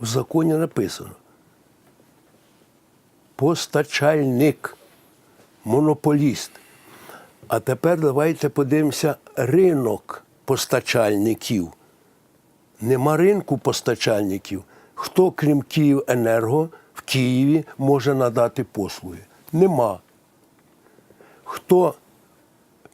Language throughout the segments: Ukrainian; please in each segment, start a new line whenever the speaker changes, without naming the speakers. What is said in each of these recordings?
В законі написано. Постачальник, монополіст. А тепер давайте подивимося ринок постачальників. Нема ринку постачальників. Хто, крім Київенерго, в Києві може надати послуги? Нема. Хто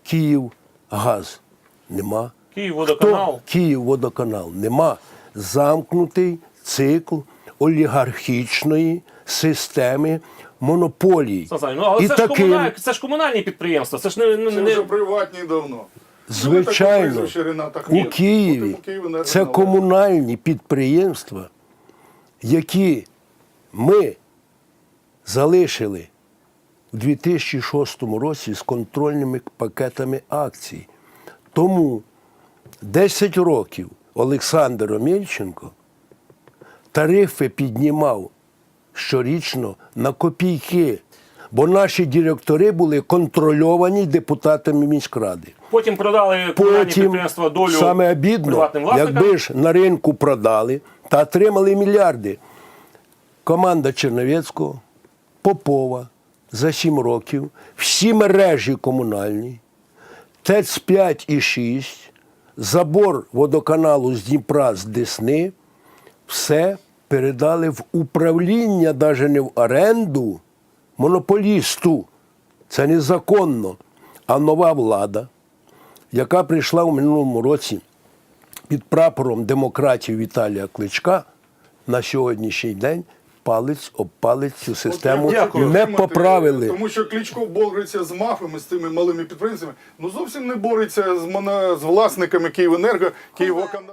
Київгаз? Нема.
Київводоканал.
Київводоканал? Нема. Замкнутий цикл олігархічної системи монополій.
Ну, але
І
це, ж комуналь... це ж комунальні підприємства. Це ж не, не,
Це
не...
вже приватні давно.
Звичайно,
Ну,
Києві
у Києві
це комунальні підприємства, які ми залишили у 2006 році з контрольними пакетами акцій. Тому 10 років Олександр Омельченко тарифи піднімав щорічно на копійки, бо наші директори були контрольовані депутатами міськради.
Потім продали
Потім
підприємства долю
саме обідно, якби ж на ринку продали та отримали мільярди. Команда Черновецького, Попова за 7 років, всі мережі комунальні, ТЕЦ 5 і 6, забор водоканалу з Дніпра з Десни, все передали в управління, навіть не в оренду, монополісту. Це незаконно. А нова влада, яка прийшла у минулому році під прапором демократії Віталія Кличка, на сьогоднішній день палець об палець цю систему
Дякую.
не поправили.
Тому що Кличко бореться з мафами, з цими малими підприємцями, ну зовсім не бореться з, моно... з власниками Київенерго, Київводоканалу.